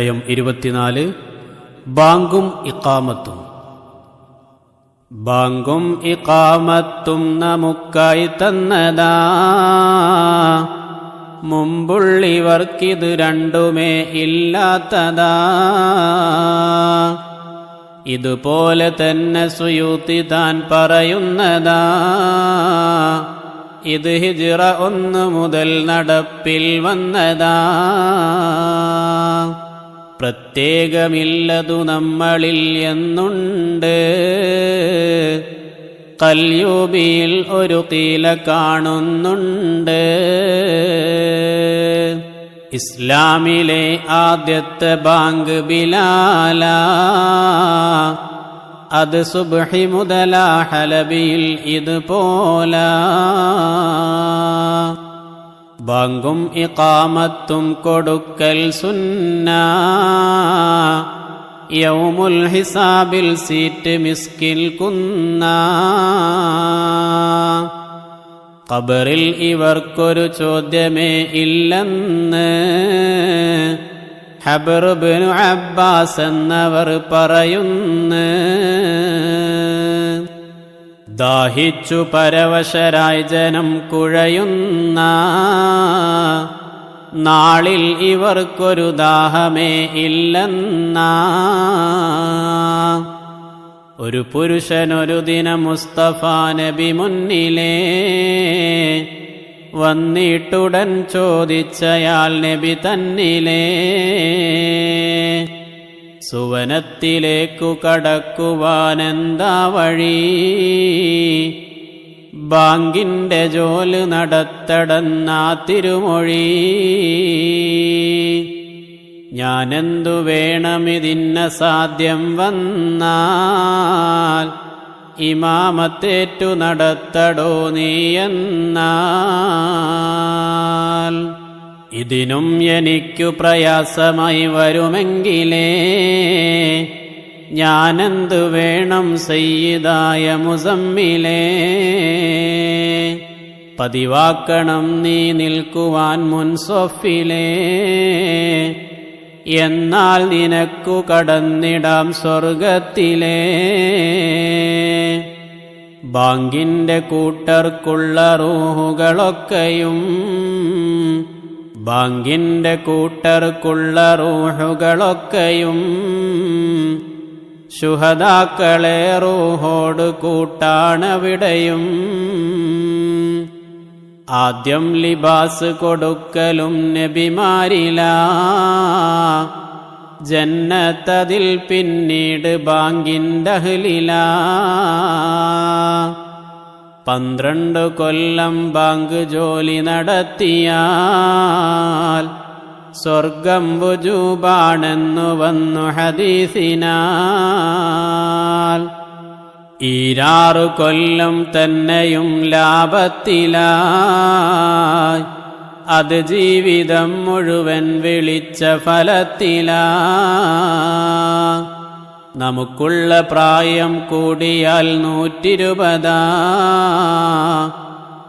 അധ്യായം ഇരുപത്തിനാല്. ബാങ്കും ഇക്കാമത്തും ബാങ്കും ഇക്കാമത്തും നമുക്കായി തന്നതാ. മുമ്പുള്ളിവർക്കിത് രണ്ടുമേ ഇല്ലാത്തതാ. ഇതുപോലെ തന്നെ സുയൂത്തി താൻ പറയുന്നതാ. ഇത് ഹിജിറ ഒന്നു മുതൽ നടപ്പിൽ വന്നതാ. പ്രത്യേകമില്ലതു നമ്മളിൽ എന്നുണ്ട്. കല്യൂബിയിൽ ഒരു തീല കാണുന്നുണ്ട്. ഇസ്ലാമിലെ ആദ്യത്തെ ബാങ്ക് ബിലാല. അത് സുബഹി മുതലാ ഹലബിയിൽ ഇതുപോല. ബാങ്കും ഇക്കാമത്തും കൊടുക്കൽ സുന്ന. യൗമുൽ ഹിസാബിൽ സീറ്റ് മിസ്കിൽ കുന്ന. ഖബറിൽ ഇവർക്കൊരു ചോദ്യമേ ഇല്ലെന്ന് ഹബറുബിനു അബ്ബാസ് എന്നവർ പറയുന്നു. ദാഹിച്ചു പരവശരായി ജനം കുഴയുന്ന നാളിൽ ഇവർക്കൊരു ദാഹമേ ഇല്ലെന്ന ഒരു പുരുഷനൊരു ദിന മുസ്തഫ നബി മുന്നിലേ വന്നിട്ടുടൻ ചോദിച്ചയാൾ നബി തന്നിലേ സുവനത്തിലേക്കു കടക്കുവാനെന്താ വഴി? ബാങ്കിന്റെ ജോൽ നടത്തടന്നാ തിരുമൊഴി. ഞാനെന്തു വേണമിതിന്ന സാധ്യം വന്നാൽ ഇമാമത്തേറ്റു നടത്തടോ നീയെന്നാൽ ഇതിനും എനിക്കു പ്രയാസമായി വരുമെങ്കിലേ ഞാനെന്തു വേണം സയ്യിദായ മുസമ്മിലേ? പതിവാക്കണം നീ നിൽക്കുവാൻ മുൻസൊഫിലേ എന്നാൽ നിനക്കു കടന്നിടാം സ്വർഗത്തിലേ ബാങ്കിന്റെ കൂട്ടർക്കുള്ള റൂഹുകളൊക്കെയും ബാങ്കിന്റെ കൂട്ടർക്കുള്ള റൂഹുകളൊക്കെയും ശുഹദാക്കളെ റൂഹോട് കൂട്ടാണവിടെയും. ആദ്യം ലിബാസ് കൊടുക്കലും നബിമാരില. ജന്നത്തതിൽ പിന്നീട് ബാങ്കിന്റെ അഹ്ലില. പന്ത്രണ്ട് കൊല്ലം ബാങ്ക് ജോലി നടത്തിയാൽ സ്വർഗം വുജൂബാണെന്നു വന്നു ഹദീസിനാൽ. ഈരാറു കൊല്ലം തന്നെയും ലാഭത്തിലായി. അത് ജീവിതം മുഴുവൻ വിളിച്ച ഫലത്തിലാ നമുക്കുള്ള പ്രായം കൂടിയാൽ നൂറ്റിരുപതാ.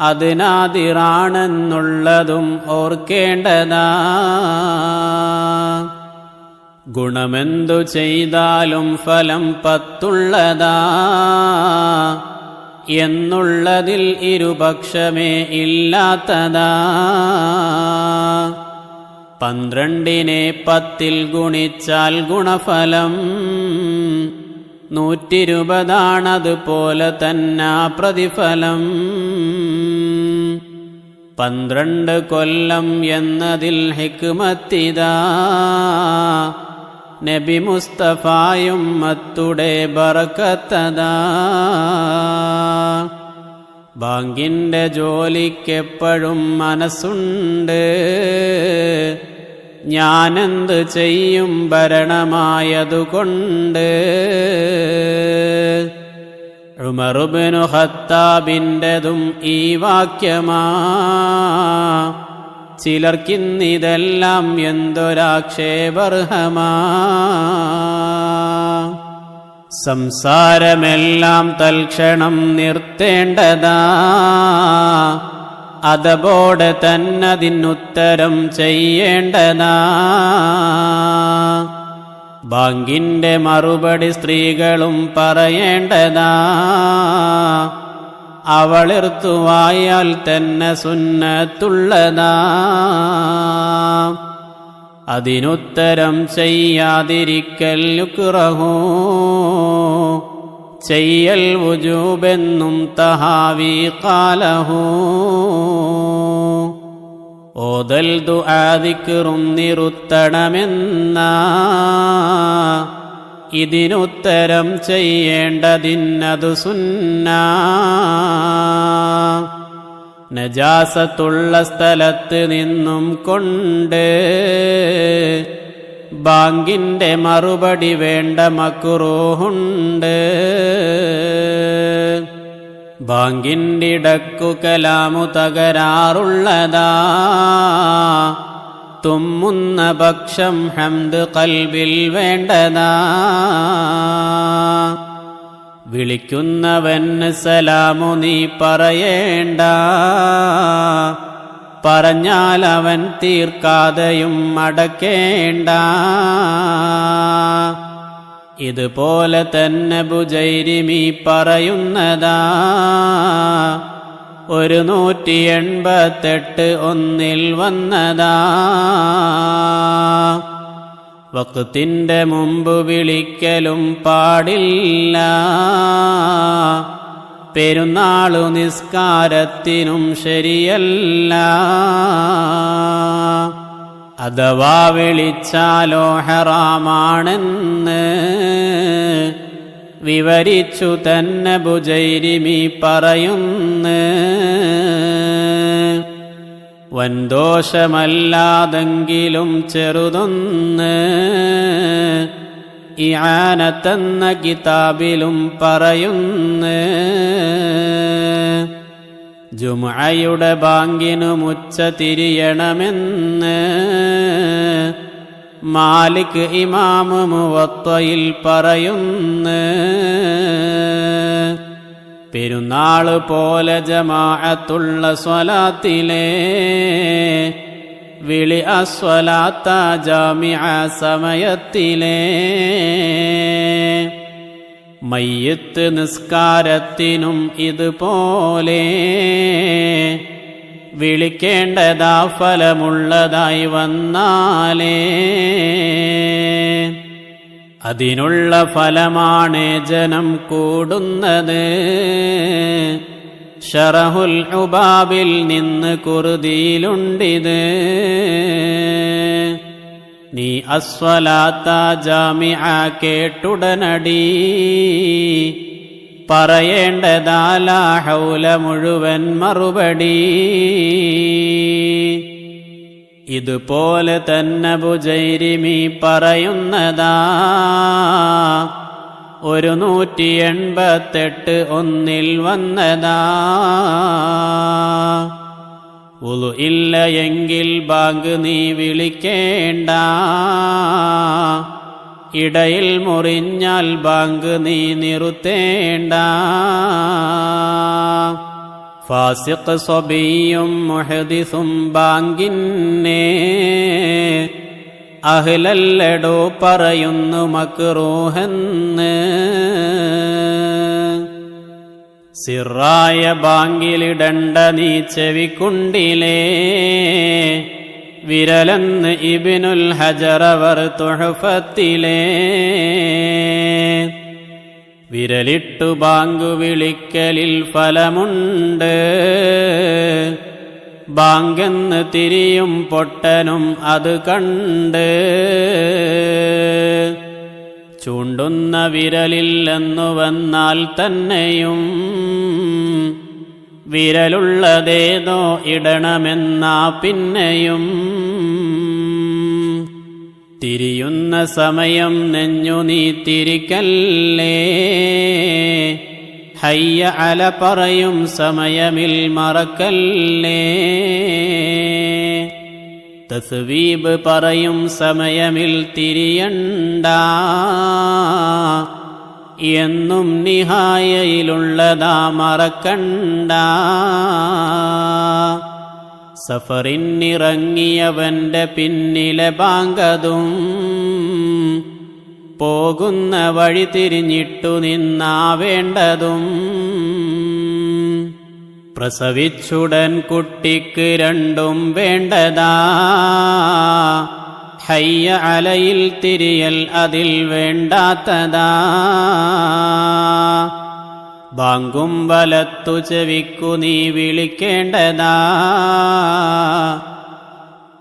അതിനാതിറാണെന്നുള്ളതും ഓർക്കേണ്ടതാ. ഗുണമെന്തു ചെയ്താലും ഫലം പത്തുള്ളതാ. എന്നുള്ളതിൽ ഇരുപക്ഷമേ ഇല്ലാത്തതാ. പന്ത്രണ്ടിനെ പത്തിൽ ഗുണിച്ചാൽ ഗുണഫലം. നൂറ്റിരുപതാണതുപോലെ തന്നെ പ്രതിഫലം. പന്ത്രണ്ട് കൊല്ലം എന്നതിൽ ഹെക്കുമത്തിതാ നബി മുസ്തഫായും മത്തുടെ ബറക്കത്തതാ. ബാങ്കിന്റെ ജോലിക്കെപ്പോഴും മനസ്സുണ്ട്. ഞാനെന്ത് ചെയ്യും ഭരണമായതുകൊണ്ട്? ഉമറുബിനു ഹത്താബിന്റെതും ഈ വാക്യമാ. ചിലർക്കിന്നിതെല്ലാം എന്തൊരാക്ഷേപർഹമാ. സംസാരമെല്ലാം തൽക്ഷണം നിർത്തേണ്ടതാ. അതബോടെ തന്നതിനുത്തരം ചെയ്യേണ്ടതാ. ബാങ്കിന്റെ മറുപടി സ്ത്രീകളും പറയേണ്ടതാ. അവളിർത്തുവായാൽ തന്നെ സുന്നത്തുള്ളതാ. അതിനുത്തരം ചെയ്യാതിരിക്കൽ യുക്റഹൂ ചെയ്യൽ വുജൂബെന്നും തഹാവി കാലഹൂ. ഓതൽ ദുആദിക്കറും നിറുത്തണമെന്ന ഇതിനുത്തരം ചെയ്യേണ്ടതിന്നതു സുന്ന. നജാസത്തുള്ള സ്ഥലത്ത് നിന്നും കൊണ്ട് ബാങ്കിന്റെ മറുപടി വേണ്ട മക്കുറൂഹുണ്ട് ബാങ്കിന്റെ ഇടക്കു കലാമു തകരാറുള്ളതാ. തുമ്മുന്ന പക്ഷം ഹംദ് കൽബിൽ വേണ്ടതാ. വിളിക്കുന്നവന് സലാമു നീ പറയേണ്ട. പറഞ്ഞാൽ അവൻ തീർക്കാതെയും അടക്കേണ്ട ഇതുപോലെ തന്നെ ബുജൈരിമി പറയുന്നതാ. ഒരു നൂറ്റി എൺപത്തെട്ട് ഒന്നിൽ വന്നതാ. വക്തിന്റെ മുമ്പ് വിളിക്കലും പാടില്ല. പെരുന്നാളു നിസ്കാരത്തിനും ശരിയല്ല. അഥവാ വിളിച്ചാലോ ഹറാമാണെന്ന് വിവരിച്ചു തന്നെ ബുജൈരിമി വൻ വൻദോഷമല്ലാതെങ്കിലും ചെറുതൊന്ന് ഇആനത്തെന്ന കിതാബിലും പറയുന്നു. ജുമയുടെ ബാങ്കിനു മുച്ച തിരിയണമെന്ന് മാലിക് ഇമാമ് മുവത്വയിൽ പറയുന്നു. പെരുന്നാൾ പോലെ ജമാഅത്തുള്ള സ്വലാത്തിലെ വിളി അസ്വലാത്ത ജാമിഅ സമയത്തിലെ. മയ്യത്ത് നിസ്കാരത്തിനും ഇതുപോലെ വിളിക്കേണ്ടതാ ഫലമുള്ളതായി വന്നാലേ. അതിനുള്ള ഫലമാണ് ജനം കൂടുന്നത്. ഷറഹുൽ ഉബാബിൽ നിന്ന് കുറുതിയിലുണ്ടിത്. നീ അസ്വലാത്ത ജാമിഅ കേട്ടുടനടി. പറയേണ്ടതാലാഹൗല മുഴുവൻ മറുപടി. ഇതുപോലെ തന്നെ ബുജൈരിമി പറയുന്നതാ. ഒരു നൂറ്റി എൺപത്തെട്ട് ഒന്നിൽ വന്നതാ. ഉളു ഇല്ല എങ്കിൽ ബാങ്ക് നീ വിളിക്കേണ്ട. ഇടയിൽ മുറിഞ്ഞാൽ ബാങ്ക് നീ നിറുത്തേണ്ട. ഫാസിഖ് സ്വബിയും മുഹദിസും ബാങ്കിന്നെ. അഹ്ലല്ലടോ പറയുന്നു മക്റൂഹെന്ന് സിറായ ബാങ്കിലിടണ്ട നീ ചെവിക്കുണ്ടിലേ. വിരലെന്ന് ഇബിനുൽ ഹജറവർ തുഴഫത്തിലേ. വിരലിട്ടു ബാങ്കു വിളിക്കലിൽ ഫലമുണ്ട്. ബാങ്കെന്ന് തിരിയും പൊട്ടനും അത് കണ്ട്. ചൂണ്ടുന്ന വിരലില്ലെന്നു വന്നാൽ തന്നെയും വിരലുള്ളതേതോ ഇടണമെന്നാ പിന്നെയും. തിരിയുന്ന സമയം നെഞ്ഞു നീ തിരിക്കല്ലേ? ഹയ്യ അല പറയും സമയമിൽ മറക്കല്ലേ? തസ്വീബ് പറയും സമയമിൽ തിരിയണ്ട. എന്നും നിഹായയിലുള്ളതാ മറക്കണ്ട. സഫറിനിറങ്ങിയവന്റെ പിന്നിലെ ബാങ്കതും പോകുന്ന വഴി തിരിഞ്ഞിട്ടു നിന്നാവേണ്ടതും പ്രസവിച്ചുടൻ കുട്ടിക്ക് രണ്ടും വേണ്ടതാ. ഹയ്യ അലയിൽ തിരിയൽ അതിൽ വേണ്ടാത്തതാ. ബാങ്കും വലത്തു ചെവിക്കു നീ വിളിക്കേണ്ടതാ.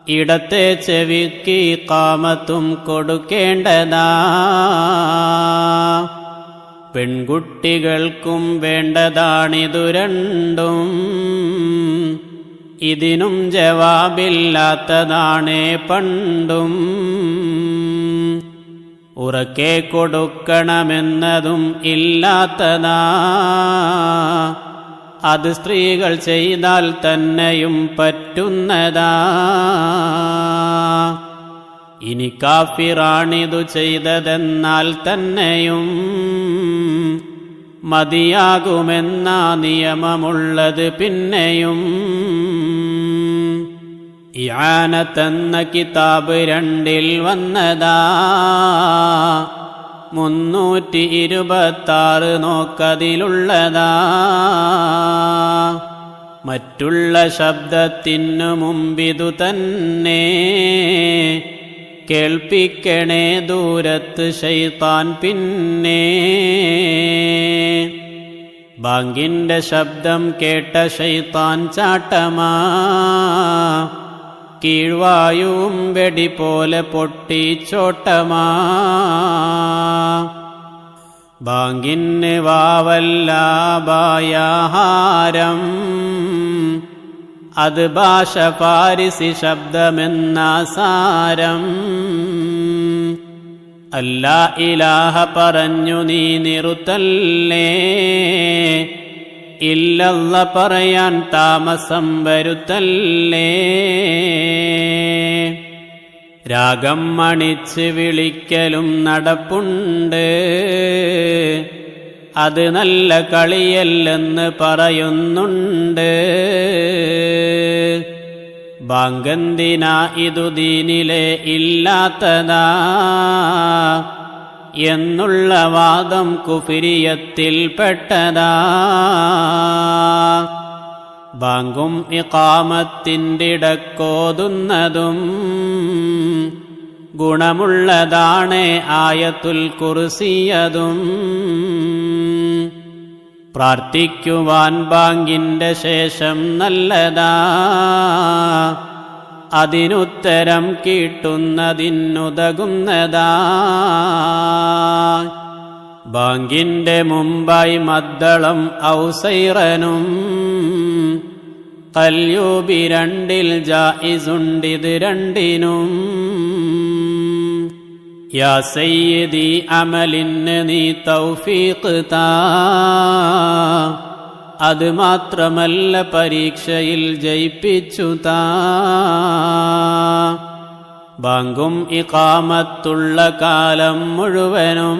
ഇടത്തെ ചെവിക്ക് കാമത്തും കൊടുക്കേണ്ടതാ. പെൺകുട്ടികൾക്കും വേണ്ടതാണിതു രണ്ടും. ഇതിനും ജവാബില്ലാത്തതാണേ പണ്ടും. ഉറക്കെ കൊടുക്കണമെന്നതും ഇല്ലാത്തതാ. അത് സ്ത്രീകൾ ചെയ്താൽ തന്നെയും പറ്റുന്നതാ. ഇനി കാഫിറാണിതു ചെയ്തതെന്നാൽ തന്നെയും മതിയാകുമെന്ന നിയമമുള്ളത് പിന്നെയും. ഇയാനത്തെന്ന കിതാബ് രണ്ടിൽ വന്നതാ. മുന്നൂറ്റി ഇരുപത്താറ് നോക്കതിലുള്ളതാ. മറ്റുള്ള ശബ്ദത്തിനു മുമ്പിതു തന്നെ. കേൾപ്പിക്കണേ ദൂരത്ത് ശൈത്താൻ പിന്നെ. ബാങ്കിന്റെ ശബ്ദം കേട്ട ശൈത്താൻ ചാട്ടമാ. കീഴ്വായും വെടി പോലെ പൊട്ടിച്ചോട്ടമാ ബാങ്കിന് വാവല്ലാബായാഹാരം അത് ഭാഷ പാരിസി ശബ്ദമെന്ന സാരം. അല്ല ഇലാഹ പറഞ്ഞു നീ നിറുത്തല്ലേ. ഇല്ലല്ല പറയാൻ താമസം വരുത്തല്ലേ. രാഗം മണിച്ച് വിളിക്കലും നടപ്പുണ്ട്. അത് നല്ല കളിയല്ലെന്ന് പറയുന്നുണ്ട്. ബാങ്കന്തിന ഇതു ദീനിലെ ഇല്ലാത്തതാ. എന്നുള്ള വാദം കുഫിരിയത്തിൽ പെട്ടതാ. ബാങ്കും ഇക്കാമത്തിന്റെ ഇടക്കോതുന്നതും ഗുണമുള്ളതാണ് ആയത്തുൽ കുറിസിയതും പ്രാർത്ഥിക്കുവാൻ ബാങ്കിന്റെ ശേഷം നല്ലതാ. അതിനുത്തരം കിട്ടുന്നതിനുതകുന്നതാ. ബാങ്കിന്റെ മുമ്പായി മദ്ദളം ഔസൈറനും കല്യൂബി രണ്ടിൽ ജായിസുണ്ടിത് രണ്ടിനും. യാ സയ്യദി അമലിന് നീ തൗഫീഖ് താ. അത് മാത്രമല്ല പരീക്ഷയിൽ ജയിപ്പിച്ചു താ. ബാങ്കും ഇക്കാമത്തുള്ള കാലം മുഴുവനും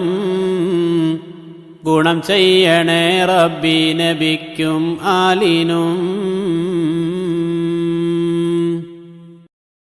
ഗുണം ചെയ്യണേ റബ്ബി നബിക്കും ആലിനും.